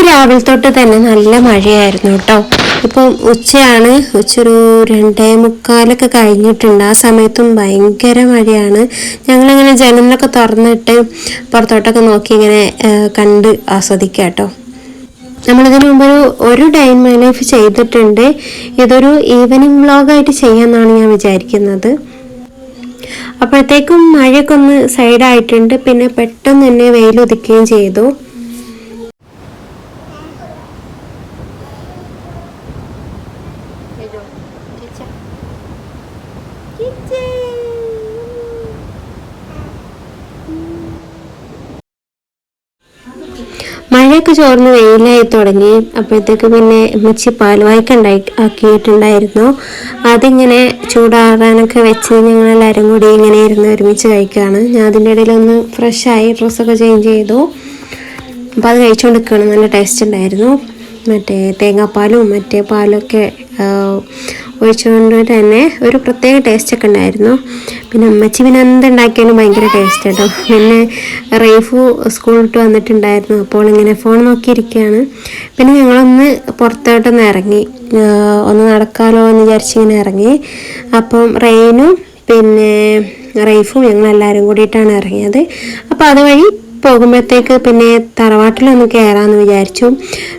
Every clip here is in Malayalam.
ഇന്ന് രാവിലെ തൊട്ട് തന്നെ നല്ല മഴയായിരുന്നു കേട്ടോ. ഇപ്പം ഉച്ചയാണ്. ഉച്ചൊരു രണ്ടേ മുക്കാലൊക്കെ കഴിഞ്ഞിട്ടുണ്ട്. ആ സമയത്തും ഭയങ്കര മഴയാണ്. ഞങ്ങളിങ്ങനെ ജനലൊക്കെ തുറന്നിട്ട് പുറത്തോട്ടൊക്കെ നോക്കി ഇങ്ങനെ കണ്ട് ആസ്വദിക്കാം കേട്ടോ. നമ്മളിതിനു മുമ്പ് ഒരു ഒരു ഡേ ഇൻ മൈ ലൈഫ് ചെയ്തിട്ടുണ്ട്. ഇതൊരു ഈവനിങ് വ്ളോഗായിട്ട് ചെയ്യാമെന്നാണ് ഞാൻ വിചാരിക്കുന്നത്. അപ്പോഴത്തേക്കും മഴയൊക്കെ ഒന്ന് സൈഡായിട്ടുണ്ട്. പിന്നെ പെട്ടെന്ന് തന്നെ വെയിലൊതുക്കുകയും ചെയ്തു. മഴയൊക്കെ ചോർന്ന് വെയിലായി തുടങ്ങി. അപ്പോഴത്തേക്ക് പിന്നെ ഉമ്മച്ചി പാൽവായ്ക്ക ഉണ്ടായി ആക്കിയിട്ടുണ്ടായിരുന്നു. അതിങ്ങനെ ചൂടാറാനൊക്കെ വെച്ച് ഞങ്ങളെല്ലാവരും കൂടി ഇങ്ങനെ ഇരുന്ന് ഒരുമിച്ച് കഴിക്കുകയാണ്. ഞാൻ അതിന്റെ ഇടയിൽ ഒന്ന് ഫ്രഷായി ഡ്രസ്സൊക്കെ ചേഞ്ച് ചെയ്തു. അപ്പോൾ അത് കഴിച്ചുകൊണ്ടിരിക്കുകയാണ് നല്ല ടേസ്റ്റ് ഉണ്ടായിരുന്നു. മറ്റേ തേങ്ങാപ്പാലും മറ്റേ പാലൊക്കെ ഒഴിച്ചുകൊണ്ട് തന്നെ ഒരു പ്രത്യേക ടേസ്റ്റ് ഒക്കെ ഉണ്ടായിരുന്നു. പിന്നെ അമ്മച്ചി പിന്നെ എന്തുണ്ടാക്കിയാലും ഭയങ്കര ടേസ്റ്റ് കേട്ടോ പിന്നെ റൈഫു സ്കൂൾ വിട്ട് വന്നിട്ടുണ്ടായിരുന്നു. അപ്പോൾ ഇങ്ങനെ ഫോൺ നോക്കിയിരിക്കുകയാണ്. പിന്നെ ഞങ്ങളൊന്ന് പുറത്തോട്ടൊന്ന് ഇറങ്ങി. ഒന്ന് നടക്കാലോ എന്ന് വിചാരിച്ചിങ്ങനെ ഇറങ്ങി. അപ്പം റെയിനും പിന്നെ റൈഫും ഞങ്ങളെല്ലാവരും കൂടിയിട്ടാണ് ഇറങ്ങിയത്. അപ്പോൾ അതുവഴി പോകുമ്പോഴത്തേക്ക് പിന്നെ തറവാട്ടിലൊന്ന് കയറാമെന്ന് വിചാരിച്ചു.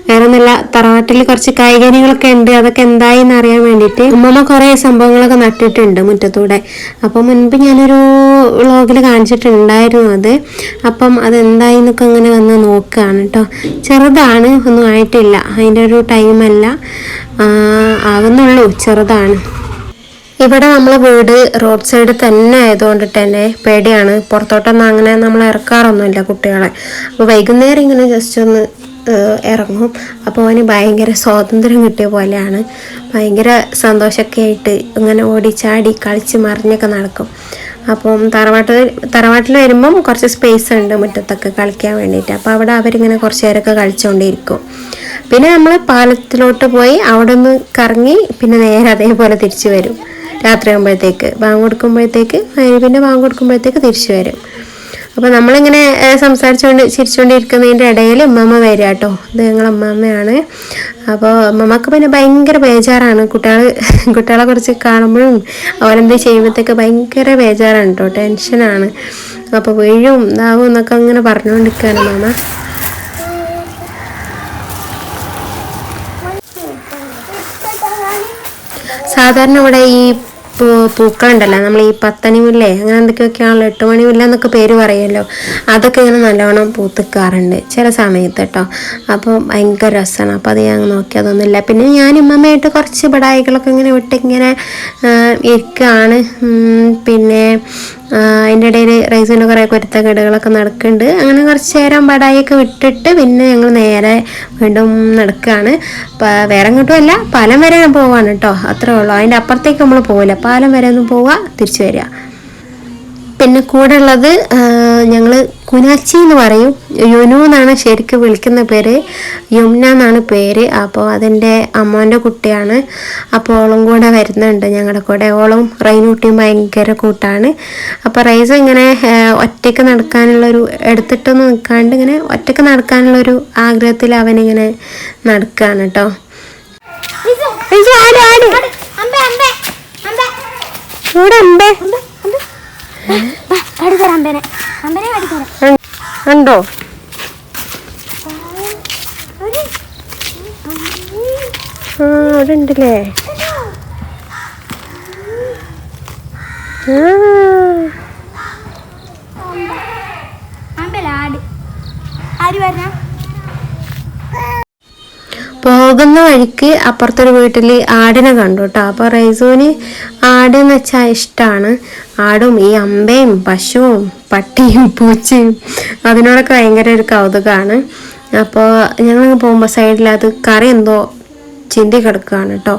വേറെ നല്ല തറവാട്ടിൽ കുറച്ച് കായികനികളൊക്കെ ഉണ്ട്. അതൊക്കെ എന്തായി എന്ന് അറിയാൻ വേണ്ടിയിട്ട് ഉമ്മമ്മ കുറേ സംഭവങ്ങളൊക്കെ നട്ടിട്ടുണ്ട് മുറ്റത്തൂടെ. അപ്പം മുൻപ് ഞാനൊരു വ്ളോഗിൽ കാണിച്ചിട്ടുണ്ടായിരുന്നു അത്. അപ്പം അതെന്തായി എന്നൊക്കെ അങ്ങനെ വന്ന് നോക്കുകയാണ് കേട്ടോ. ചെറുതാണ് ഒന്നും ആയിട്ടില്ല. അതിന്റെ ഒരു ടൈമല്ല. ആവുന്നുള്ളൂ ചെറുതാണ്. ഇവിടെ നമ്മളെ വീട് റോഡ് സൈഡ് തന്നെ ആയതുകൊണ്ട് തന്നെ പേടിയാണ്. പുറത്തോട്ടൊന്നും അങ്ങനെ നമ്മൾ ഇറക്കാറൊന്നുമില്ല കുട്ടികളെ. അപ്പോൾ വൈകുന്നേരം ഇങ്ങനെ ജസ്റ്റ് ഒന്ന് ഇറങ്ങും. അപ്പോൾ അവന് ഭയങ്കര സ്വാതന്ത്ര്യം കിട്ടിയ പോലെയാണ്. ഭയങ്കര സന്തോഷമൊക്കെ ആയിട്ട് ഇങ്ങനെ ഓടി ചാടി കളിച്ച് മറിഞ്ഞൊക്കെ നടക്കും. അപ്പം തറവാട്ടിൽ തറവാട്ടിൽ വരുമ്പം കുറച്ച് സ്പേസ് ഉണ്ട് മുറ്റത്തൊക്കെ കളിക്കാൻ വേണ്ടിയിട്ട്. അപ്പോൾ അവിടെ അവരിങ്ങനെ കുറച്ച് നേരമൊക്കെ കളിച്ചുകൊണ്ടിരിക്കും പിന്നെ നമ്മൾ പാലത്തിലോട്ട് പോയി അവിടെ നിന്ന് കറങ്ങി പിന്നെ നേരെ അതേപോലെ തിരിച്ചു വരും. രാത്രി ആകുമ്പോഴത്തേക്ക് ബാങ്ക് കൊടുക്കുമ്പോഴത്തേക്ക് പിന്നെ ബാങ്ക് കൊടുക്കുമ്പോഴത്തേക്ക് തിരിച്ചു വരും. അപ്പോൾ നമ്മളിങ്ങനെ സംസാരിച്ചുകൊണ്ട് ചിരിച്ചുകൊണ്ടിരിക്കുന്നതിന്റെ ഇടയിൽ ഉമ്മമ്മ വരിക കേട്ടോ ഇത് ഞങ്ങൾ അമ്മമ്മയാണ് അപ്പോൾ അമ്മമ്മക്ക് പിന്നെ ഭയങ്കര ബേജാറാണ്. കുട്ടികൾ കുട്ടികളെ കുറിച്ച് കാണുമ്പോഴും അവരെന്ത് ചെയ്യുമ്പോഴത്തേക്ക് ഭയങ്കര ബേജാറാണ് കേട്ടോ ടെൻഷനാണ്. അപ്പോൾ വീഴും ഇതാവും എന്നൊക്കെ അങ്ങനെ പറഞ്ഞുകൊണ്ടിരിക്കുകയാണ് മാമ സാധാരണ ഇവിടെ ഈ പൂ- പൂക്കളുണ്ടല്ലോ. നമ്മൾ ഈ പത്തണി മുല്ലേ അങ്ങനെ എന്തൊക്കെയൊക്കെയാണല്ലോ? എട്ട് മണി മുല്ല എന്നൊക്കെ പേര് പറയുമല്ലോ. അതൊക്കെ ഇങ്ങനെ നല്ലോണം പൂത്തിക്കാറുണ്ട് ചില സമയത്ത് കേട്ടോ അപ്പോൾ ഭയങ്കര രസമാണ് അപ്പോൾ അത് ഞാൻ നോക്കി അതൊന്നുമില്ല. പിന്നെ ഞാൻ ഉമ്മമ്മയായിട്ട് കുറച്ച് ബടായികളൊക്കെ ഇങ്ങനെ വിട്ടിങ്ങനെ ഇരിക്കുകയാണ് പിന്നെ അതിന്റെ ഇടയിൽ റൈസിന്റെ കുറേ കുരുത്തക്കേടുകളൊക്കെ നടക്കുന്നുണ്ട്. അങ്ങനെ കുറച്ച് നേരം ബടായിയൊക്കെ വിട്ടിട്ട് പിന്നെ ഞങ്ങൾ നേരെ വീണ്ടും നടക്കുകയാണ് വേറെ എങ്ങോട്ടും അല്ല പാലം വരെ പോവാണ് കേട്ടോ അത്രേ ഉള്ളൂ. അതിന്റെ അപ്പുറത്തേക്ക് നമ്മൾ പോവില്ല. പാലം വരെ ഒന്ന് പോവുക തിരിച്ചു വരിക പിന്നെ കൂടെ ഉള്ളത് ഞങ്ങൾ കുനാച്ചി എന്ന് പറയും. യുനു എന്നാണ് ശരിക്കും വിളിക്കുന്ന പേര്. യമുന എന്നാണ് പേര്. അപ്പോൾ അതെന്റെ അമ്മോന്റെ കുട്ടിയാണ്. അപ്പോൾ ഓളും കൂടെ വരുന്നുണ്ട് ഞങ്ങളുടെ കൂടെ. ഓളും റൈനൂട്ടിയും ഭയങ്കര കൂട്ടാണ്. അപ്പോൾ റൈസ് ഇങ്ങനെ ഒറ്റയ്ക്ക് നടക്കാനുള്ളൊരു എടുത്തിട്ടൊന്നും നിൽക്കാണ്ട് ഇങ്ങനെ ഒറ്റയ്ക്ക് നടക്കാനുള്ളൊരു ആഗ്രഹത്തിൽ അവനിങ്ങനെ നടക്കുകയാണ് കേട്ടോ ആട്. അമ്പേ അമ്പേ അമ്പേ ഇവിടെ അമ്പേ കാടിത്തരാം അമ്പേനെ. അമ്പേനെ കാടിത്തരാം ഉം. ഉണ്ടോ? ആ അവിടെ ഉണ്ടല്ലേ ആ പോകുന്ന വഴിക്ക് അപ്പുറത്തൊരു വീട്ടിൽ ആടിനെ കണ്ടു കേട്ടോ. അപ്പോൾ റൈസൂന് ആട് എന്ന് വെച്ചാൽ ഇഷ്ടമാണ് ആടും ഈ അമ്പയും പശുവും പട്ടിയും പൂച്ചയും അതിനോടൊക്കെ ഭയങ്കര ഒരു കൗതുകമാണ് അപ്പോൾ ഞങ്ങൾ പോകുമ്പോൾ സൈഡിൽ അത് കറി എന്തോ ചിന്തി കിടക്കുകയാണ് കേട്ടോ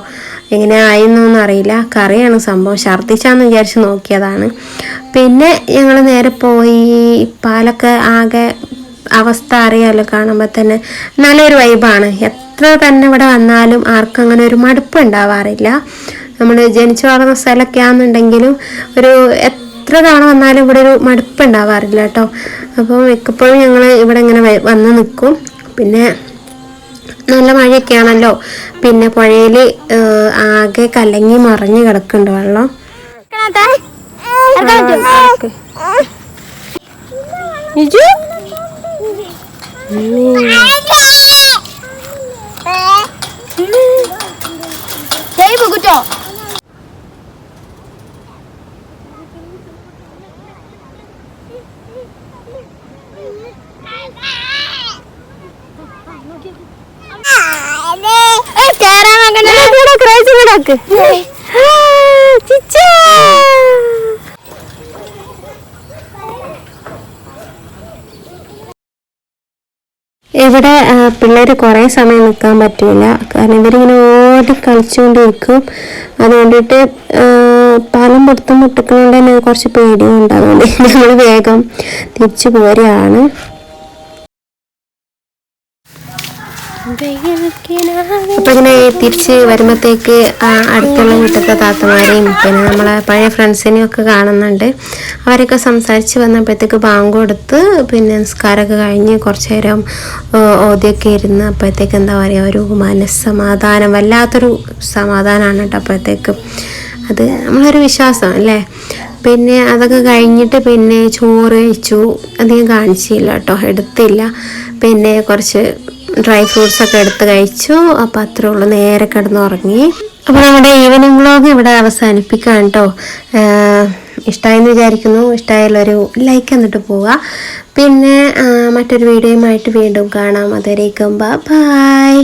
എങ്ങനെ ആയെന്നൊന്നും അറിയില്ല. കറിയാണ് സംഭവം. ഛർദ്ദിച്ചാന്ന് വിചാരിച്ച് നോക്കിയതാണ്. പിന്നെ ഞങ്ങൾ നേരെ പോയി പാലൊക്കെ ആകെ അവസ്ഥ അറിയാമല്ലോ കാണുമ്പോൾ തന്നെ നല്ലൊരു വൈബാണ് എത്ര തന്നെ ഇവിടെ വന്നാലും ആർക്കും അങ്ങനെ ഒരു മടുപ്പ് ഉണ്ടാവാറില്ല. നമ്മൾ ജനിച്ചു വളർന്ന സ്ഥലമൊക്കെ ആണെന്നുണ്ടെങ്കിലും ഒരു എത്ര തവണ വന്നാലും ഇവിടെ ഒരു മടുപ്പുണ്ടാവാറില്ല കേട്ടോ. അപ്പോൾ മിക്കപ്പോഴും ഞങ്ങൾ ഇവിടെ ഇങ്ങനെ വന്ന് നിൽക്കും പിന്നെ നല്ല മഴയൊക്കെയാണല്ലോ. പിന്നെ പുഴയിൽ ആകെ കലങ്ങി മറിഞ്ഞ് കിടക്കുന്നുണ്ട് വെള്ളം. ഇജു കുറ്റോ ഇവിടെ പിള്ളേർ കുറേ സമയം നിൽക്കാൻ പറ്റില്ല കാരണം ഇവരിങ്ങനെ ഓടി കളിച്ചുകൊണ്ടിരിക്കും അതുകൊണ്ടിട്ട് ആ, പാലം പുറത്തും മുട്ടിക്കുന്നതുകൊണ്ട് തന്നെ കുറച്ച് പേടിയുണ്ട്. അതുകൊണ്ട് ഞങ്ങൾ വേഗം തിരിച്ചു പോരുകയാണ് അപ്പൊ ഇങ്ങനെ തിരിച്ച് വരുമ്പോഴത്തേക്ക് ആ അടുത്തുള്ള വീട്ടിലത്തെ താത്തമാരെയും പിന്നെ നമ്മളെ പഴയ ഫ്രണ്ട്സിനെയും ഒക്കെ കാണുന്നുണ്ട്. അവരൊക്കെ സംസാരിച്ച് വന്നപ്പോഴത്തേക്ക് ബാങ്ക് കൊടുത്ത് പിന്നെ നിസ്കാരമൊക്കെ കഴിഞ്ഞ് കുറച്ച് നേരം ഓതിയൊക്കെ ഇരുന്ന് അപ്പോഴത്തേക്ക് എന്താ പറയുക ഒരു മനസ്സമാധാനം വല്ലാത്തൊരു സമാധാനമാണ് കേട്ടോ അപ്പോഴത്തേക്ക്. അത് നമ്മളൊരു വിശ്വാസം അല്ലേ? പിന്നെ അതൊക്കെ കഴിഞ്ഞിട്ട് പിന്നെ ചോറ് കഴിച്ചു അധികം കാണിച്ചില്ല കേട്ടോ എടുത്തില്ല. പിന്നെ കുറച്ച് ഡ്രൈ ഫ്രൂട്ട്സ് ഒക്കെ എടുത്ത് കഴിച്ചു. അപ്പം അത്രേ ഉള്ളൂ. നേരെ കിടന്നുറങ്ങി. അപ്പോൾ നമ്മുടെ ഈവനിങ് വ്ളോഗ് ഇവിടെ അവസാനിപ്പിക്കാം കേട്ടോ. ഇഷ്ടമായെന്ന് വിചാരിക്കുന്നു. ഇഷ്ടമായാലൊരു ലൈക്ക് എന്നിട്ട് പോവുക. പിന്നെ മറ്റൊരു വീഡിയോയുമായിട്ട് വീണ്ടും കാണാം. അതുവരേക്കും ബൈ.